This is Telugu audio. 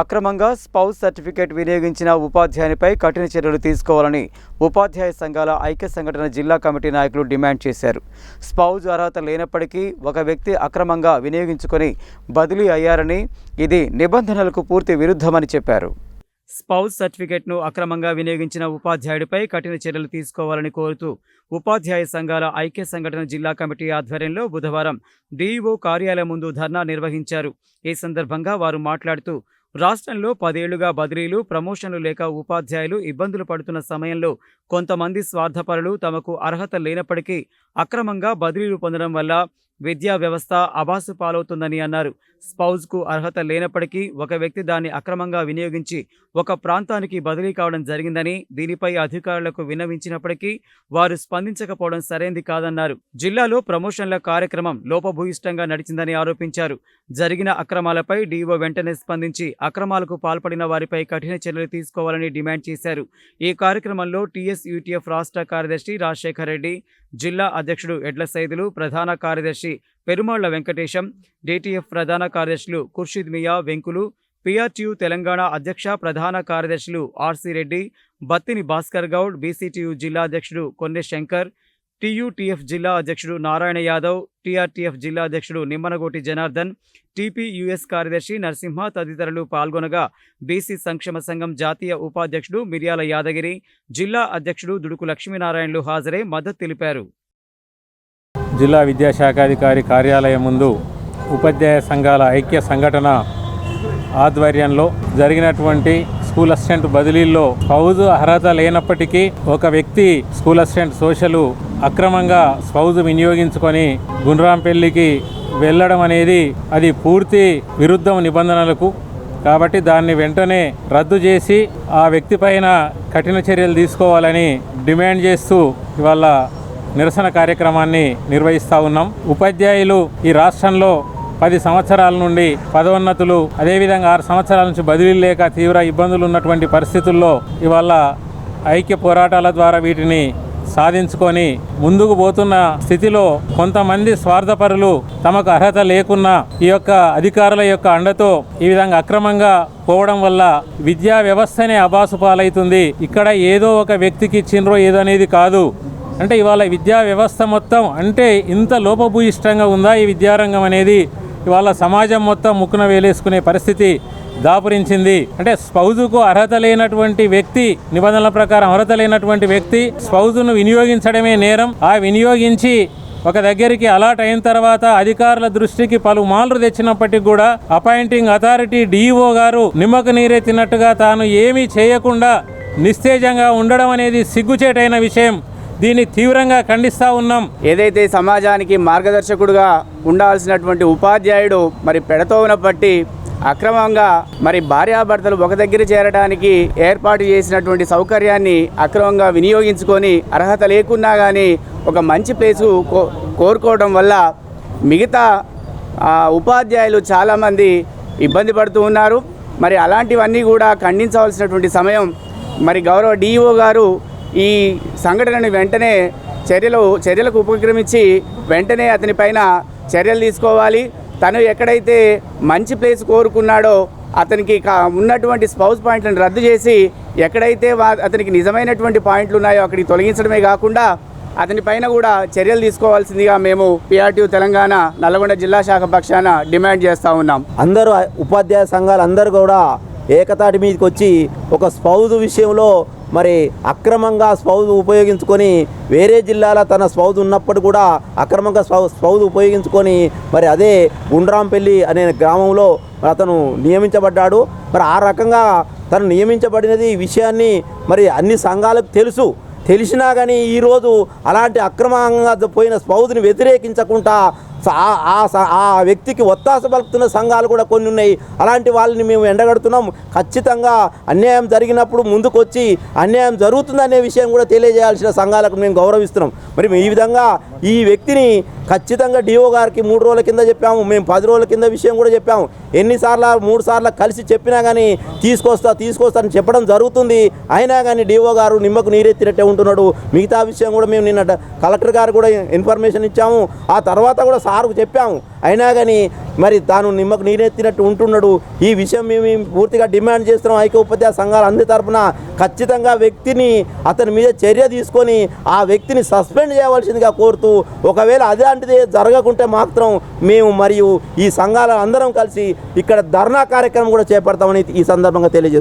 అక్రమంగా స్పౌస్ సర్టిఫికేట్ వినియోగించిన ఉపాధ్యాయునిపై కఠిన చర్యలు తీసుకోవాలని ఉపాధ్యాయ సంఘాల ఐక్య సంఘటన జిల్లా కమిటీ నాయకులు డిమాండ్ చేశారు. స్పౌజ్ అర్హత లేనప్పటికీ ఒక వ్యక్తి అక్రమంగా వినియోగించుకొని బదిలీ అయ్యారని ఇది నిబంధనలకు పూర్తి విరుద్ధమని చెప్పారు. స్పౌస్ సర్టిఫికేట్ను అక్రమంగా వినియోగించిన ఉపాధ్యాయుడిపై కఠిన చర్యలు తీసుకోవాలని కోరుతూ ఉపాధ్యాయ సంఘాల ఐక్య సంఘటన జిల్లా కమిటీ ఆధ్వర్యంలో బుధవారం డీఈఓ కార్యాలయం ముందు ధర్నా నిర్వహించారు. ఈ సందర్భంగా వారు మాట్లాడుతూ రాష్ట్రంలో పదేళ్ళుగా బదిలీలు ప్రమోషన్లు లేక ఉపాధ్యాయులు ఇబ్బందులు పడుతున్న సమయంలో కొంతమంది స్వార్థపరులు తమకు అర్హత లేనప్పటికీ అక్రమంగా బదిలీలు పొందడం వల్ల విద్యా వ్యవస్థ అబాసు పాలవుతుందని అన్నారు. స్పౌజ్కు అర్హత లేనప్పటికీ ఒక వ్యక్తి దాన్ని అక్రమంగా వినియోగించి ఒక ప్రాంతానికి బదిలీ కావడం జరిగిందని దీనిపై అధికారులకు విన్నవించినప్పటికీ వారు స్పందించకపోవడం సరైంది కాదన్నారు. జిల్లాలో ప్రమోషన్ల కార్యక్రమం లోపభూయిష్టంగా నడిచిందని ఆరోపించారు. జరిగిన అక్రమాలపై డీఓ వెంటనే స్పందించి అక్రమాలకు పాల్పడిన వారిపై కఠిన చర్యలు తీసుకోవాలని డిమాండ్ చేశారు. ఈ కార్యక్రమంలో టీఎస్ యూటీఎఫ్ రాష్ట్ర కార్యదర్శి రాజశేఖర్ రెడ్డి జిల్లా అధ్యక్షుడు ఎడ్ల సైదులు ప్రధాన కార్యదర్శి పెరుమాళ్ళ వెంకటేశం డిటిఎఫ్ ప్రధాన కార్యదర్శులు ఖుర్షిద్ మియా వెంకులు పిఆర్టీయు తెలంగాణ అధ్యక్ష ప్రధాన కార్యదర్శులు R C Reddy Battini Bhaskar Goud BCTU జిల్లా అధ్యక్షుడు కొన్నె శంకర్ టీయూటీఎఫ్ జిల్లా అధ్యక్షుడు నారాయణ యాదవ్ టీఆర్టీఎఫ్ జిల్లా అధ్యక్షుడు నిమ్మనగోటి జనార్దన్ టీపీయూఎస్ కార్యదర్శి నరసింహ తదితరులు పాల్గొనగా బీసీ సంక్షేమ సంఘం జాతీయ ఉపాధ్యక్షుడు మిర్యాల యాదగిరి జిల్లా అధ్యక్షుడు దుడుకు లక్ష్మీనారాయణలు హాజరై మద్దతు తెలిపారు. జిల్లా విద్యాశాఖాధికారి కార్యాలయం ముందు ఉపాధ్యాయ సంఘాల ఐక్య సంఘటన ఆధ్వర్యంలో జరిగినటువంటి స్కూల్ అసిస్టెంట్ బదిలీల్లో ఫౌజు అర్హత లేనప్పటికీ ఒక వ్యక్తి స్కూల్ అసిస్టెంట్ సోషలు అక్రమంగా ఫౌజు వినియోగించుకొని గుండ్రాంపల్లికి వెళ్ళడం అనేది అది పూర్తి విరుద్ధం నిబంధనలకు. కాబట్టి దాన్ని వెంటనే రద్దు చేసి ఆ వ్యక్తి పైన కఠిన చర్యలు తీసుకోవాలని డిమాండ్ చేస్తూ ఇవాళ నిరసన కార్యక్రమాన్ని నిర్వహిస్తూ ఉన్నాం. ఉపాధ్యాయులు ఈ రాష్ట్రంలో పది సంవత్సరాల నుండి పదోన్నతులు అదేవిధంగా ఆరు సంవత్సరాల నుంచి బదిలీలు లేక తీవ్ర ఇబ్బందులు ఉన్నటువంటి పరిస్థితుల్లో ఇవాళ ఐక్య పోరాటాల ద్వారా వీటిని సాధించుకొని ముందుకు పోతున్న స్థితిలో కొంతమంది స్వార్థపరులు తమకు అర్హత లేకున్నా ఈ యొక్క అధికారుల యొక్క అండతో ఈ విధంగా అక్రమంగా పోవడం వల్ల విద్యా వ్యవస్థనే అబాసు పాలవుతుంది ఇక్కడ ఏదో ఒక వ్యక్తికి ఇచ్చిండ్రో ఏదో అనేది కాదు. అంటే ఇవాళ విద్యా వ్యవస్థ మొత్తం అంటే ఇంత లోపభూయిష్టంగా ఉందా ఈ విద్యారంగం అనేది? ఇవాళ సమాజం మొత్తం ముక్కున వేలేసుకునే పరిస్థితి దాపురించింది. అంటే స్పౌజుకు అర్హత లేనటువంటి వ్యక్తి నిబంధనల ప్రకారం అర్హత లేనటువంటి వ్యక్తి స్పౌజును వినియోగించడమే నేరం. ఆ వినియోగించి ఒక దగ్గరికి అలాట్ అయిన తర్వాత అధికారుల దృష్టికి పలు మాల్లు తెచ్చినప్పటికీ కూడా అపాయింటింగ్ అథారిటీ డిఈఓ గారు నిమ్మకు నీరెత్తినట్టుగా తాను ఏమీ చేయకుండా నిస్తేజంగా ఉండడం అనేది సిగ్గుచేటైన విషయం. దీన్ని తీవ్రంగా ఖండిస్తూ ఉన్నాం. ఏదైతే సమాజానికి మార్గదర్శకుడుగా ఉండాల్సినటువంటి ఉపాధ్యాయుడు మరి పెడతోవన పట్టి అక్రమంగా మరి భార్యాభర్తలు ఒక దగ్గర చేరడానికి ఏర్పాటు చేసినటువంటి సౌకర్యాన్ని అక్రమంగా వినియోగించుకొని అర్హత లేకున్నా కానీ ఒక మంచి ప్లేసు కో కోరుకోవడం వల్ల మిగతా ఉపాధ్యాయులు చాలామంది ఇబ్బంది పడుతూ ఉన్నారు. మరి అలాంటివన్నీ కూడా ఖండించవలసినటువంటి సమయం మరి గౌరవ డిఈఓ గారు ఈ సంఘటనని వెంటనే చర్యలు చర్యలకు ఉపక్రమించి వెంటనే అతనిపైన చర్యలు తీసుకోవాలి. తను ఎక్కడైతే మంచి ప్లేస్ కోరుకున్నాడో అతనికి కా ఉన్నటువంటి స్పౌస్ పాయింట్లను రద్దు చేసి ఎక్కడైతే అతనికి నిజమైనటువంటి పాయింట్లు ఉన్నాయో అక్కడికి తొలగించడమే కాకుండా అతని పైన కూడా చర్యలు తీసుకోవాల్సిందిగా మేము పిఆర్టీయూ తెలంగాణ నల్గొండ జిల్లా శాఖ పక్షాన డిమాండ్ చేస్తూ ఉన్నాం. అందరూ ఉపాధ్యాయ సంఘాలు అందరూ కూడా ఏకతాటి మీదకి వచ్చి ఒక స్పౌజ్ విషయంలో మరి అక్రమంగా స్పౌజ్ ఉపయోగించుకొని వేరే జిల్లాలో తన స్పౌజ్ ఉన్నప్పుడు కూడా అక్రమంగా స్పౌ స్పౌజ్ ఉపయోగించుకొని మరి అదే గుండ్రాంపల్లి అనే గ్రామంలో అతను నియమించబడ్డాడు. మరి ఆ రకంగా తను నియమించబడినది ఈ విషయాన్ని మరి అన్ని సంఘాలకు తెలుసు. తెలిసినా కానీ ఈరోజు అలాంటి అక్రమంగా పోయిన స్పౌజ్ని వ్యతిరేకించకుండా ఆ- వ్యక్తికి ఒత్తాస పలుకుతున్న సంఘాలు కూడా కొన్ని ఉన్నాయి. అలాంటి వాళ్ళని మేము ఎండగడుతున్నాం. ఖచ్చితంగా అన్యాయం జరిగినప్పుడు ముందుకొచ్చి అన్యాయం జరుగుతుందనే విషయం కూడా తెలియజేయాల్సిన సంఘాలకు మేము గౌరవిస్తున్నాం. మరి ఈ విధంగా ఈ వ్యక్తిని ఖచ్చితంగా డిఓ గారికి మూడు రోజుల కింద చెప్పాము. మేము పది రోజుల కింద విషయం కూడా చెప్పాము. ఎన్నిసార్లు మూడు సార్లు కలిసి చెప్పినా కానీ తీసుకొస్తా తీసుకొస్తా అని చెప్పడం జరుగుతుంది. అయినా కానీ డిఓ గారు నిమ్మకు నీరెత్తినట్టే ఉంటున్నాడు. మిగతా విషయం కూడా మేము నిన్న కలెక్టర్ గారు కూడా ఇన్ఫర్మేషన్ ఇచ్చాము. ఆ తర్వాత కూడా సార్కు చెప్పాము. అయినా కానీ మరి తాను నిమ్మకు నీరెత్తినట్టు ఉంటున్నాడు. ఈ విషయం మేము పూర్తిగా డిమాండ్ చేస్తున్నాం. ఐక్య ఉపాధ్యాయ సంఘాల అందరి తరఫున ఖచ్చితంగా వ్యక్తిని అతని మీద చర్య తీసుకొని ఆ వ్యక్తిని సస్పెండ్ చేయవలసిందిగా కోరుతూ ఒకవేళ అలాంటిది జరగకుంటే మాత్రం మేము మరియు ఈ సంఘాల అందరం కలిసి ఇక్కడ ధర్నా కార్యక్రమం కూడా చేపడతామని ఈ సందర్భంగా తెలియజేస్తాం